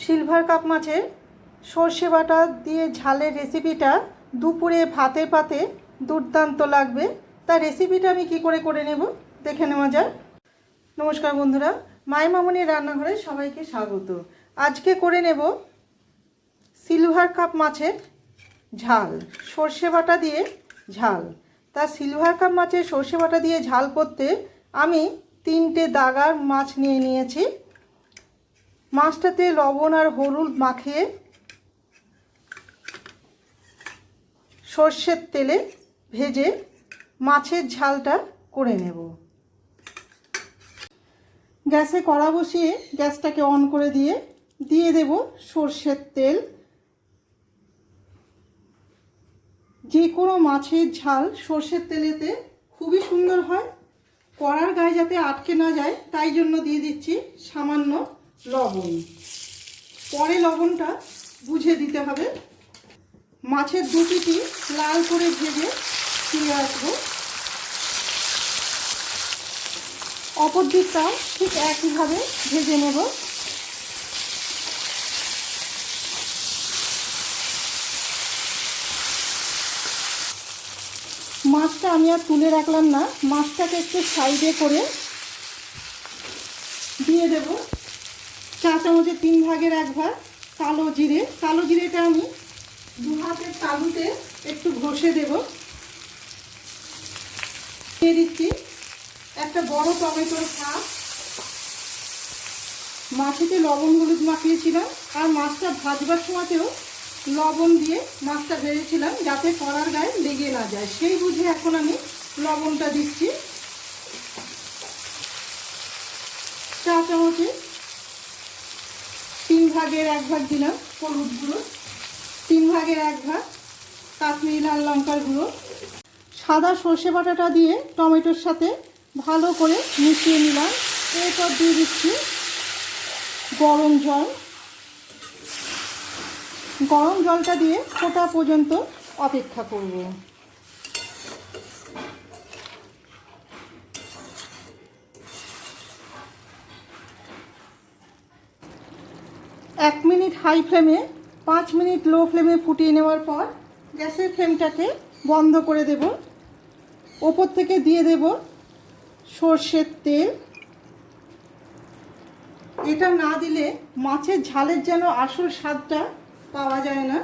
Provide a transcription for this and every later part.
Silver cup মাছের সর্ষে বাটা দিয়ে ঝালের রেসিপিটা দুপুরে ভাতে পাতে দুর্দান্ত লাগবে। তার রেসিপিটা আমি কি করে করে নেব দেখে নেওয়া যাক। নমস্কার বন্ধুরা, মাই মামনির রান্নাঘরে সবাইকে স্বাগত। আজকে করে নেব সিলভার কাপ মাছের ঝাল, সর্ষে বাটা দিয়ে ঝাল। তা সিলভার কাপ মাছের সর্ষে বাটা দিয়ে ঝাল করতে আমি তিনটে দাগার মাছ নিয়ে নিয়েছি। মাছটাতে লবণ আর হলুদ মাখিয়ে সর্ষের তেলে ভেজে মাছের ঝালটা করে নেব। গ্যাসে কড়া বসিয়ে গ্যাসটাকে অন করে দিয়ে দিয়ে দেব সর্ষের তেল। যে কোনো মাছের ঝাল সর্ষের তেলেতে খুবই সুন্দর হয়। কড়ার গায়ে যাতে আটকে না যায়, তাই জন্য দিয়ে দিচ্ছি সামান্য লবণ। পরে লবণটা বুঝে দিতে হবে। মাছের দুটিটি লাল করে ভেজে ফিরে আসব। অপর দিকটাও ঠিক একইভাবে ভেজে নেব। মাছটা আমি আর তুলে রাখলাম না। মাছটাকে একটু সাইডে করে দিয়ে দেব। চা চামচের তিন ভাগের এক ভাগ, কালো জিরে। কালো জিরেটা আমি দু হাতের তালুতে একটু ঘষে দেব। দিয়ে দিচ্ছি একটা বড় টমেটোর ফাঁক মাছেতে লবণ হলুদ মাখিয়েছিলাম, আর মাছটা ভাজবার সময়তেও লবণ দিয়ে মাছটা ভেজেছিলাম, যাতে কড়ার গায়ে লেগে না যায়। সেই বুঝে এখন আমি লবণটা দিচ্ছি। চা চামচে ভাগের এক ভাগ দিলাম, হলুদ গুঁড়ো। তিন ভাগের এক ভাগ কাশ্মীরি লাল লঙ্কার গুঁড়ো। সাদা সর্ষে বাটাটা দিয়ে টমেটোর সাথে ভালো করে মিশিয়ে নিলাম। এরপর দিয়ে দিচ্ছি গরম জল। গরম জলটা দিয়ে ফোটা পর্যন্ত অপেক্ষা করব। এক মিনিট হাই ফ্লেমে পাঁচ মিনিট লো ফ্লেমে ফুটিয়ে নেওয়ার পর গ্যাসের ফ্লেমটাকে বন্ধ করে দেব। ওপর থেকে দিয়ে দেব সর্ষের তেল। এটা না দিলে মাছের ঝালের যেন আসল স্বাদটা পাওয়া যায় না।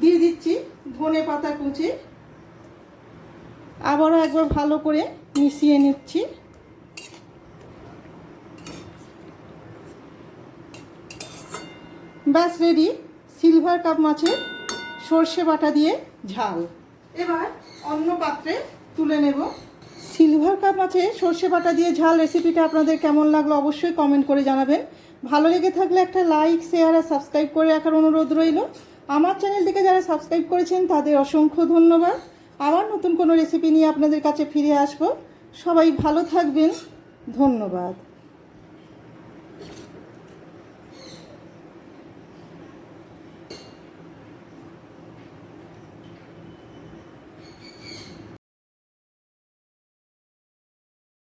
দিয়ে দিচ্ছি ধনে পাতা কুচি। আবারও একবার ভালো করে মিশিয়ে নিচ্ছি। ব্যাস রেডি সিলভার কাপ মাছের সর্ষে বাটা দিয়ে ঝাল। এবার অন্য পাত্রে তুলে নেব। সিলভার কাপ মাছের সর্ষে বাটা দিয়ে ঝাল রেসিপিটা আপনাদের কেমন লাগল অবশ্যই কমেন্ট করে জানাবেন। ভালো লেগে থাকলে একটা লাইক শেয়ার আর সাবস্ক্রাইব করে রাখার অনুরোধ রইল। আমার চ্যানেলটিকে যারা সাবস্ক্রাইব করেছেন, তাদের অসংখ্য ধন্যবাদ। আবার নতুন কোনো রেসিপি নিয়ে আপনাদের কাছে ফিরে আসব। সবাই ভালো থাকবেন। ধন্যবাদ।